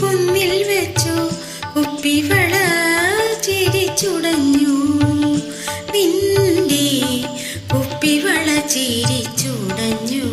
കുന്നിൽ വെച്ചു കുപ്പിവള ചിരിച്ചുടഞ്ഞു നിന്റെ കുപ്പിവള ചിരിച്ചുടഞ്ഞു